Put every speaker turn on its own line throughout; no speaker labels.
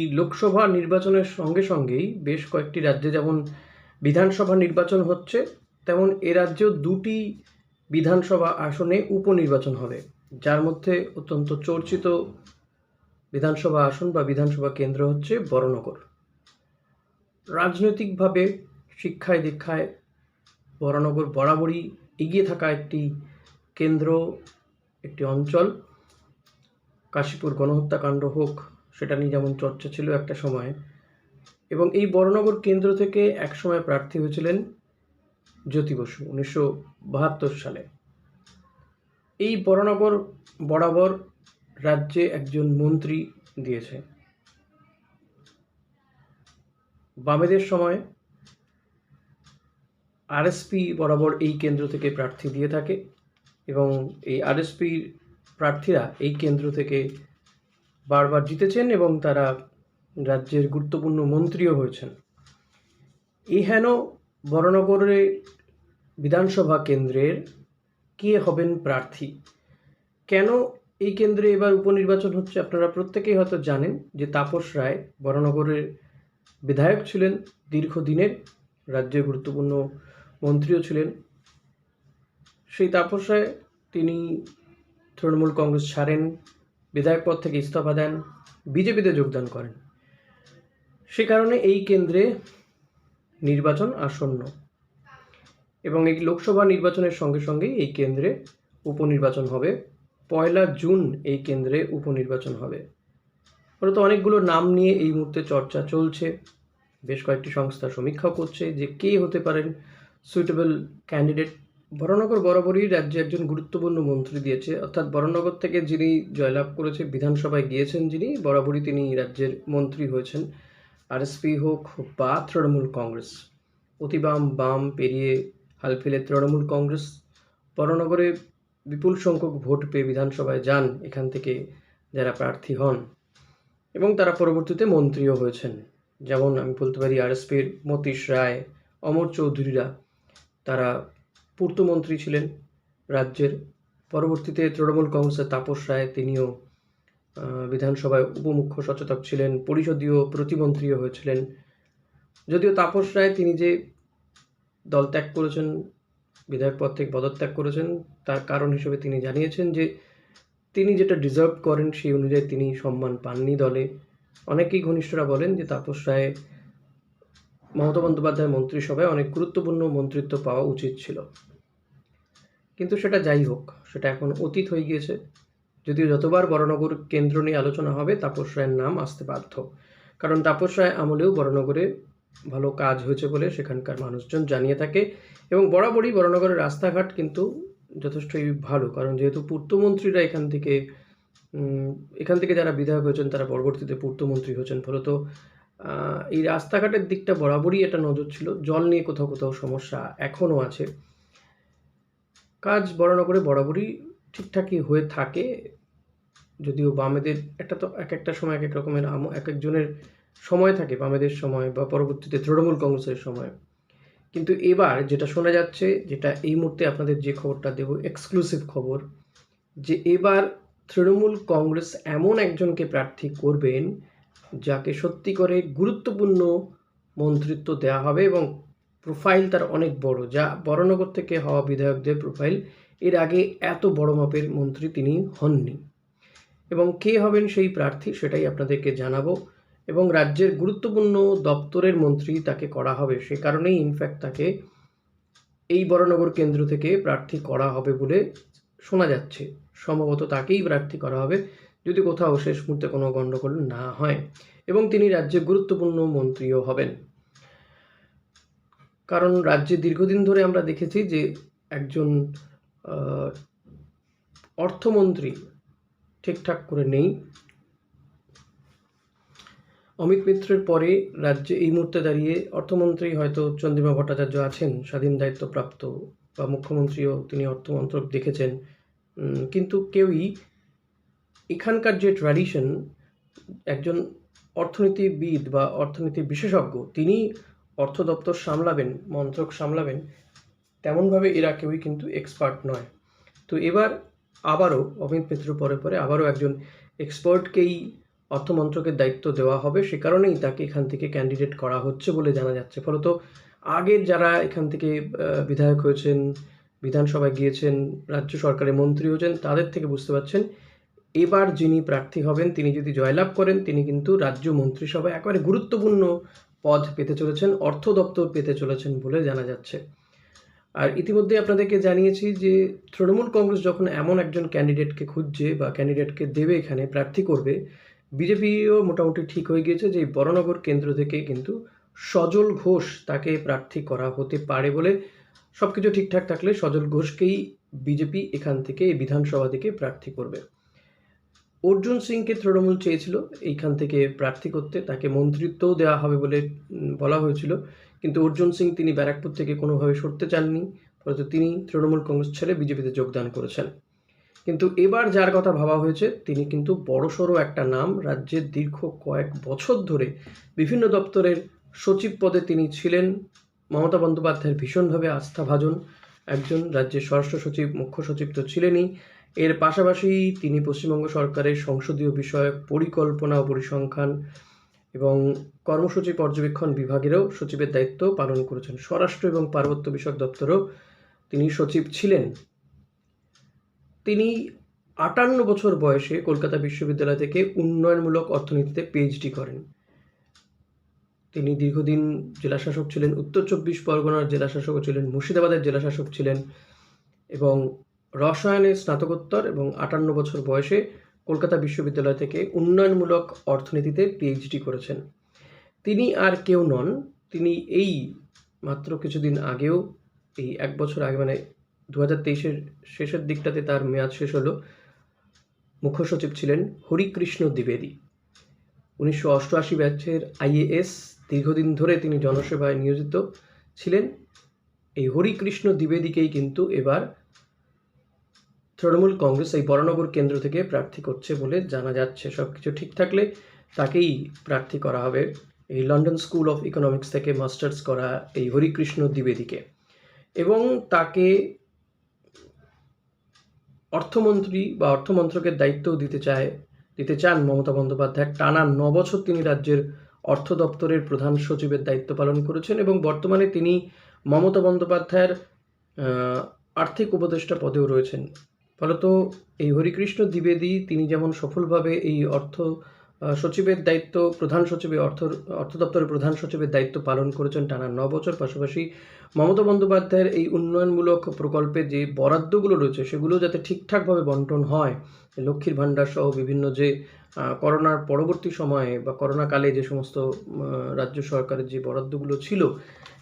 লোকসভা নির্বাচনের সঙ্গে সঙ্গেই বেশ কয়েকটি রাজ্যে যেমন বিধানসভা নির্বাচন হচ্ছে, তেমন এ রাজ্যেও দুটি বিধানসভা আসনে উপনির্বাচন হবে। যার মধ্যে অত্যন্ত চর্চিত বিধানসভা আসন বা বিধানসভা কেন্দ্র হচ্ছে বড়নগর। রাজনৈতিকভাবে, শিক্ষায় দীক্ষায় বরানগর বরাবরই এগিয়ে থাকা একটি কেন্দ্র, একটি অঞ্চল। কাশীপুর গণহত্যাকাণ্ড হোক সেটা নিয়ে যেমন চর্চা ছিল একটা সময়। এবং এই বড়নগর কেন্দ্র থেকে একসময় প্রার্থী হয়েছিলেন জ্যোতি বসু উনিশশো বাহাত্তর সালে। এই বড়নগর বরাবর রাজ্যে একজন মন্ত্রী দিয়েছে। বামেদের সময় আরএসপি বরাবর এই কেন্দ্র থেকে প্রার্থী দিয়ে থাকে এবং এই আরএসপির প্রার্থীরা এই কেন্দ্র থেকে বারবার জিতেছেন এবং তারা রাজ্যের গুরুত্বপূর্ণ মন্ত্রীও হয়েছেন। এই হেন বড়নগরে বিধানসভা কেন্দ্রের কে হবেন প্রার্থী? কেন এই কেন্দ্রে এবার উপনির্বাচন হচ্ছে আপনারা প্রত্যেকেই হয়তো জানেন যে তাপস রায় বড়নগরের বিধায়ক ছিলেন, দীর্ঘদিনের রাজ্যের গুরুত্বপূর্ণ মন্ত্রীও ছিলেন। সেই তাপস রায় তিনি তৃণমূল কংগ্রেস ছাড়েন বিধায়ক পদ থেকে ইস্তফা দেন, বিজেপিতে যোগদান করেন। সে কারণে এই কেন্দ্রে নির্বাচন আসন্ন এবং এই লোকসভা নির্বাচনের সঙ্গে সঙ্গেই এই কেন্দ্রে উপনির্বাচন হবে। পয়লা জুন এই কেন্দ্রে উপনির্বাচন হবে। মূলত অনেকগুলো নাম নিয়ে এই মুহূর্তে চর্চা চলছে। বেশ কয়েকটি সংস্থা সমীক্ষা করছে যে কে হতে পারেন সুইটেবল ক্যান্ডিডেট বরানগর বরাবরই রাজ্যে একজন গুরুত্বপূর্ণ মন্ত্রী দিয়েছে। অর্থাৎ বরানগর থেকে যিনি জয়লাভ করেছে, বিধানসভায় গিয়েছেন যিনি, বরাবরই তিনি রাজ্যের মন্ত্রী হয়েছেন। আরএসপি হোক বা তৃণমূল কংগ্রেস। অতিবাম, বাম, পেরিয়ে হাল ফেলে তৃণমূল কংগ্রেস। বরানগরে বিপুল সংখ্যক ভোট পেয়ে বিধানসভায় যান এখান থেকে যারা প্রার্থী হন। এবং তারা পরবর্তীতে মন্ত্রীও হয়েছেন। যেমন আমি বলতে পারি, আরএসপির মতীশ রায়, অমর চৌধুরীরা। তারা পূর্তমন্ত্রী ছিলেন রাজ্যের। পরবর্তীতে তৃণমূল কংগ্রেসের তাপস রায়, তিনিও বিধানসভায় উপমুখ্য সচেতক ছিলেন, পরিষদীয় প্রতিমন্ত্রীও হয়েছিলেন। যদিও তাপস রায় তিনি যে দল ত্যাগ করেছেন, বিধায়ক পদ থেকে পদত্যাগ করেছেন, তার কারণ হিসেবে তিনি জানিয়েছেন যে তিনি যেটা ডিজার্ভ করেন সেই অনুযায়ী তিনি সম্মান পাননি দলে। অনেকেই ঘনিষ্ঠরা বলেন যে তাপস রায় মমতা বন্দ্যোপাধ্যায় মন্ত্রিসভায় অনেক গুরুত্বপূর্ণ মন্ত্রিত্ব পাওয়া উচিত ছিল। কিন্তু সেটা যাই হোক, সেটা এখন অতীত হয়ে গিয়েছে। যদিও যতবার বড়নগর কেন্দ্র নিয়ে আলোচনা হবে, তাপস রায়ের নাম আসতে বাধ্য। কারণ তাপস রায় আমলেও বড়নগরে ভালো কাজ হয়েছে বলে সেখানকার মানুষজন জানিয়ে থাকে এবং বরাবরই বড়নগরের রাস্তাঘাট কিন্তু যথেষ্টই ভালো। কারণ যেহেতু পূর্তমন্ত্রীরা এখান থেকে এখান থেকে যারা বিধায়ক হয়েছেন, তারা পরবর্তীতে পূর্তমন্ত্রী হয়েছেন। ফলত এই রাস্তাঘাটের দিকটা বরাবরই একটা নজর ছিল। জল নিয়ে কোথাও কোথাও সমস্যা এখনও আছে। কাজ বরানগরে বরাবরই ঠিকঠাকই হয়ে থাকে। যদিও বামেদের একটা তো এক একটা সময় এক এক রকমের এক একজনের সময় থাকে বামেদের সময় বা পরবর্তীতে তৃণমূল কংগ্রেসের সময়। কিন্তু এবার যেটা শোনা যাচ্ছে, যেটা এই মুহূর্তে আপনাদের যে খবরটা দেব এক্সক্লুসিভ খবর, যে এবার তৃণমূল কংগ্রেস এমন একজনকে প্রার্থী করবেন যাকে সত্যি করে গুরুত্বপূর্ণ মন্ত্রিত্ব দেওয়া হবে এবং প্রোফাইল তার অনেক বড়। যা বড়নগর থেকে হওয়া বিধায়কদের প্রোফাইল, এর আগে এত বড় মাপের মন্ত্রী তিনি হননি। এবং কে হবেন সেই প্রার্থী সেটাই আপনাদেরকে জানাব। এবং রাজ্যের গুরুত্বপূর্ণ দপ্তরের মন্ত্রী তাকে করা হবে সে কারণেই ইনফ্যাক্ট তাকে এই বড়নগর কেন্দ্র থেকে প্রার্থী করা হবে বলে শোনা যাচ্ছে। সম্ভবত তাকেই প্রার্থী করা হবে। যদি কোথাও শেষ মুহূর্তে কোনো গণ্ডগোল না হয় এবং তিনি রাজ্যে গুরুত্বপূর্ণ মন্ত্রীও হবেন। কারণ রাজ্যে দীর্ঘদিন ধরে আমরা দেখেছি যে একজন অর্থমন্ত্রী ঠিকঠাক করে নেই। অমিত মিত্রের পরে রাজ্যে এই মুহূর্তে দাঁড়িয়ে অর্থমন্ত্রী হয়তো চন্দ্রিমা ভট্টাচার্য আছেন, স্বাধীন দায়িত্বপ্রাপ্ত বা মুখ্যমন্ত্রীও তিনি অর্থমন্ত্রক দেখেছেন। কিন্তু কেউই এখানকার যে ট্র্যাডিশন একজন অর্থনীতিবিদ বা অর্থনীতি বিশেষজ্ঞ, তিনি অর্থ দপ্তর সামলাবেন, মন্ত্রক সামলাবেন, তেমনভাবে এরা কেউই কিন্তু এক্সপার্ট নয়। তো এবার আবারও, অমিত মিত্র পরে পরে আবারও একজন এক্সপার্টকেই অর্থমন্ত্রকের দায়িত্ব দেওয়া হবে, সে কারণেই তাকে এখান থেকে ক্যান্ডিডেট করা হচ্ছে বলে জানা যাচ্ছে। ফলত আগের যারা এখান থেকে বিধায়ক হয়েছেন, বিধানসভায় গিয়েছেন, রাজ্য সরকারের মন্ত্রী হয়েছেন, তাদের থেকে বুঝতে পারছেন এবার যিনি প্রার্থী হবেন, তিনি যদি জয়লাভ করেন, তিনি কিন্তু রাজ্য মন্ত্রিসভায় একেবারে গুরুত্বপূর্ণ পদ পেতে চলেছেন, অর্থ দপ্তর পেতে চলেছেন বলে জানা যাচ্ছে। আর ইতিমধ্যে আপনাদেরকে জানিয়েছি যে, তৃণমূল কংগ্রেস যখন এমন একজন ক্যান্ডিডেটকে খুঁজছে বা ক্যান্ডিডেটকে দেবে এখানে, প্রার্থী করবে, বিজেপিও মোটামুটি ঠিক হয়ে গিয়েছে যে, এই বড়নগর কেন্দ্র থেকে কিন্তু সজল ঘোষ তাকে প্রার্থী করা হতে পারে বলে সব কিছু ঠিকঠাক থাকলে সজল ঘোষকেই বিজেপি এখান থেকে, বিধানসভা থেকে প্রার্থী করবে। অর্জুন সিংকে তৃণমূল চেয়েছিল এইখান থেকে প্রার্থী করতে, তাকে মন্ত্রিত্বও দেওয়া হবে বলে বলা হয়েছিল। কিন্তু অর্জুন সিং তিনি ব্যারাকপুর থেকে কোনোভাবে সরতে চাননি, ফলত তিনি তৃণমূল কংগ্রেস ছেড়ে বিজেপিতে যোগদান করেছেন। কিন্তু এবার যার কথা ভাবা হয়েছে, তিনি কিন্তু বড়সড় একটা নাম রাজ্যের দীর্ঘ কয়েক বছর ধরে বিভিন্ন দপ্তরের সচিব পদে তিনি ছিলেন। মমতা বন্দ্যোপাধ্যায়ের ভীষণভাবে আস্থাভাজন একজন রাজ্যের স্বরাষ্ট্র সচিব, মুখ্য সচিব তো ছিলেনই। এর পাশাপাশি তিনি পশ্চিমবঙ্গ সরকারের সংসদীয় বিষয়ক পরিকল্পনা ও পরিসংখ্যান এবং কর্মসূচি পর্যবেক্ষণ বিভাগেরও সচিবের দায়িত্ব পালন করেছেন। স্বরাষ্ট্র এবং পার্বত্য বিষয়ক দপ্তরেও তিনি সচিব ছিলেন। তিনি আটান্ন বছর বয়সে কলকাতা বিশ্ববিদ্যালয় থেকে উন্নয়নমূলক অর্থনীতিতে পিএইচডি করেন। তিনি দীর্ঘদিন জেলাশাসক ছিলেন, উত্তর চব্বিশ পরগনার জেলাশাসকও ছিলেন, মুর্শিদাবাদের জেলাশাসক ছিলেন এবং রসায়নে স্নাতকোত্তর এবং আটান্ন বছর বয়সে কলকাতা বিশ্ববিদ্যালয় থেকে উন্নয়নমূলক অর্থনীতিতে পিএইচডি করেছেন। তিনি আর কেউ নন, তিনি এই মাত্র কিছুদিন আগেও, এই এক বছর আগে মানে দু হাজার তেইশের শেষের দিকটাতে তার মেয়াদ শেষ হলো মুখ্য সচিব ছিলেন হরিকৃষ্ণ দ্বিবেদী। উনিশশো অষ্টআশি ব্যাচের আইএএস দীর্ঘদিন ধরে তিনি জনসেবায় নিয়োজিত ছিলেন। এই হরিকৃষ্ণ দ্বিবেদীকেই কিন্তু এবার তৃণমূল কংগ্রেস এই বরানগর কেন্দ্র থেকে প্রার্থী করছে বলে জানা যাচ্ছে। সব কিছু ঠিক থাকলে তাকেই প্রার্থী করা হবে। এই লন্ডন স্কুল অফ ইকোনমিক্স থেকে মাস্টার্স করা এই হরিকৃষ্ণ দ্বিবেদীকে। এবং তাকে অর্থমন্ত্রী বা অর্থমন্ত্রকের দায়িত্বও দিতে চায়, দিতে চান মমতা বন্দ্যোপাধ্যায়। টানা ন বছর তিনি রাজ্যের অর্থ দপ্তরের প্রধান সচিবের দায়িত্ব পালন করেছেন এবং বর্তমানে তিনি মমতা বন্দ্যোপাধ্যায়ের আর্থিক উপদেষ্টা পদেও রয়েছেন। ফলত এই হরিকৃষ্ণ দ্বিবেদী তিনি যেমন সফলভাবে এই অর্থ সচিবের দায়িত্ব, প্রধান সচিবের অর্থ অর্থ দপ্তরের প্রধান সচিবের দায়িত্ব পালন করেছেন টানা ন বছর। পাশাপাশি মমতা বন্দ্যোপাধ্যায়ের এই উন্নয়নমূলক প্রকল্পে যে বরাদ্দগুলো রয়েছে, সেগুলো যাতে ঠিকঠাকভাবে বন্টন হয়, লক্ষ্মীর ভাণ্ডার সহ বিভিন্ন যে করোনার পরবর্তী সময়ে বা করোনাকালে যে সমস্ত রাজ্য সরকারের যে বরাদ্দগুলো ছিল,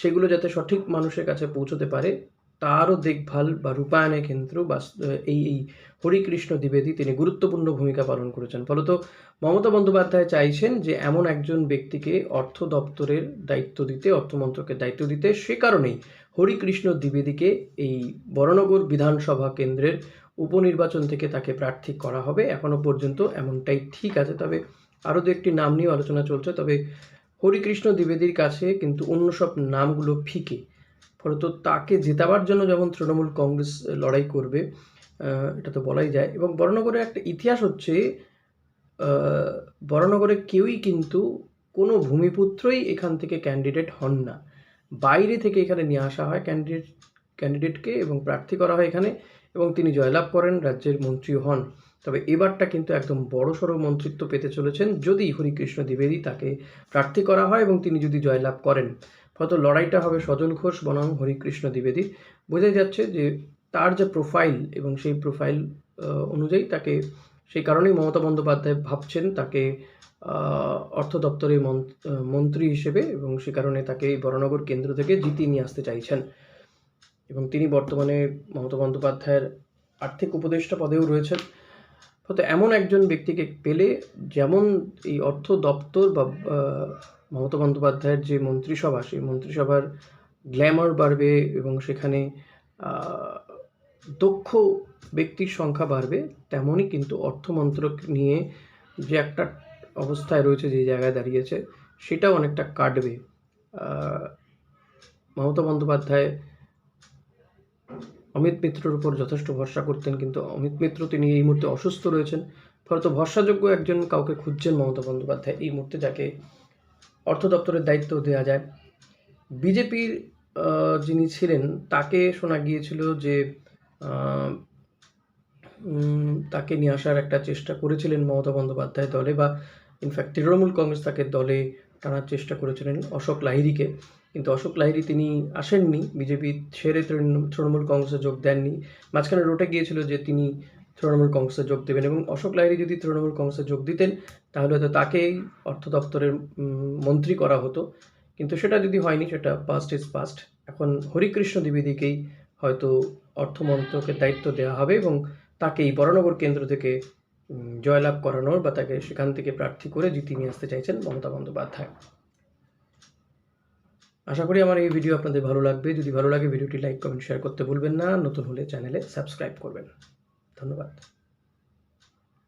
সেগুলো যাতে সঠিক মানুষের কাছে পৌঁছতে পারে তারও দেখভাল বা ক্ষেত্রেও বাস- এই এই হরিকৃষ্ণ দ্বিবেদী তিনি গুরুত্বপূর্ণ ভূমিকা পালন করেছেন। ফলত মমতা বন্দ্যোপাধ্যায় চাইছেন যে এমন একজন ব্যক্তিকে অর্থ দপ্তরের দায়িত্ব দিতে অর্থমন্ত্রকের দায়িত্ব দিতে। সে কারণেই হরিকৃষ্ণ দ্বিবেদীকে এই বরানগর বিধানসভা কেন্দ্রের উপনির্বাচন থেকে তাকে প্রার্থী করা হবে। এখনও পর্যন্ত এমনটাই ঠিক আছে। তবে আরও দু একটি নাম নিয়েও আলোচনা চলছে। তবে হরিকৃষ্ণ দ্বিবেদীর কাছে কিন্তু অন্য সব নামগুলো ফিকে। ফলত তাকে জেতাবার জন্য যেমন তৃণমূল কংগ্রেস লড়াই করবে এটা তো বলাই যায়। এবং বরানগরের একটা ইতিহাস হচ্ছে বরানগরে কেউই কিন্তু কোনো ভূমিপুত্রই এখান থেকে ক্যান্ডিডেট হন না। বাইরে থেকে এখানে নিয়ে আসা হয় ক্যান্ডিডেট ক্যান্ডিডেটকে এবং প্রার্থী করা হয় এখানে এবং তিনি জয়লাভ করেন, রাজ্যের মন্ত্রী হন। তবে এবারটা কিন্তু একদম বড়সড় মন্ত্রিত্ব পেতে চলেছেন। যদি হরিকৃষ্ণ দ্বিবেদী তাকে প্রার্থী করা হয় এবং তিনি যদি জয়লাভ করেন ফলত লড়াইটা হবে সজল ঘোষ বনাম হরিকৃষ্ণ দ্বিবেদী। বোঝাই যাচ্ছে যে তার যে প্রোফাইল এবং সেই প্রোফাইল অনুযায়ী তাকে সেই কারণেই মমতা বন্দ্যোপাধ্যায় ভাবছেন তাকে অর্থ দপ্তরের মন- মন্ত্রী হিসেবে এবং সে কারণে তাকে এই বরানগর কেন্দ্র থেকে জিতিয়ে নিয়ে আসতে চাইছেন। এবং তিনি বর্তমানে মমতা বন্দ্যোপাধ্যায়ের আর্থিক উপদেষ্টা পদেও রয়েছেন। হয়তো এমন একজন ব্যক্তিকে পেলে যেমন এই অর্থ দপ্তর বা মমতা বন্দ্যোপাধ্যায়ের যে মন্ত্রিসভা, সেই মন্ত্রিসভার গ্ল্যামার বাড়বে এবং সেখানে দক্ষ ব্যক্তির সংখ্যা বাড়বে, তেমনই কিন্তু অর্থমন্ত্রক নিয়ে যে একটা অবস্থায় রয়েছে, যে জায়গায় দাঁড়িয়েছে, সেটাও অনেকটা কাটবে। মমতা বন্দ্যোপাধ্যায় অমিত মিত্রর উপর যথেষ্ট ভরসা করতেন, কিন্তু অমিত মিত্র তিনি এই মুহূর্তে অসুস্থ রয়েছেন। ফলত ভরসাযোগ্য একজন কাউকে খুঁজছেন মমতা বন্দ্যোপাধ্যায় এই মুহূর্তে, যাকে অর্থ দপ্তরের দায়িত্ব দেওয়া যায়। বিজেপির যিনি ছিলেন, তাকে শোনা গিয়েছিল যে তাকে নিয়ে আসার একটা চেষ্টা করেছিলেন মমতা বন্দ্যোপাধ্যায় দলে বা ইনফ্যাক্ট তৃণমূল কংগ্রেস তাকে দলে টানার চেষ্টা করেছিলেন অশোক লাহিড়িকে। কিন্তু অশোক লাহিড়ি তিনি আসেননি। বিজেপি ছেড়ে তৃণমূল কংগ্রেসে যোগ দেননি। মাঝখানে রোটে গিয়েছিল যে, তিনি তৃণমূল কংগ্রেসে যোগ দেবেন এবং অশোক লাহিড়ি যদি তৃণমূল কংগ্রেসে যোগ দিতেন, তাহলে হয়তো তাকেই অর্থ দপ্তরের মন্ত্রী করা হতো। কিন্তু সেটা যদি হয়নি, সেটা পাস্ট ইজ পাস্ট এখন হরিকৃষ্ণ দ্বিবেদীকেই হয়তো অর্থমন্ত্রকের দায়িত্ব দেওয়া হবে এবং তাকেই বরানগর কেন্দ্র থেকে জয়লাভ করানোর বা তাকে সেখান থেকে প্রার্থী করে জিতিয়ে নিয়ে আসতে চাইছেন মমতা বন্দ্যোপাধ্যায়। আশা করি আমার এই ভিডিও আপনাদের ভালো লাগবে। যদি ভালো লাগে, ভিডিওটি লাইক, কমেন্ট শেয়ার করতে ভুলবেন না। নতুন হলে চ্যানেলে সাবস্ক্রাইব করবেন। ধন্যবাদ।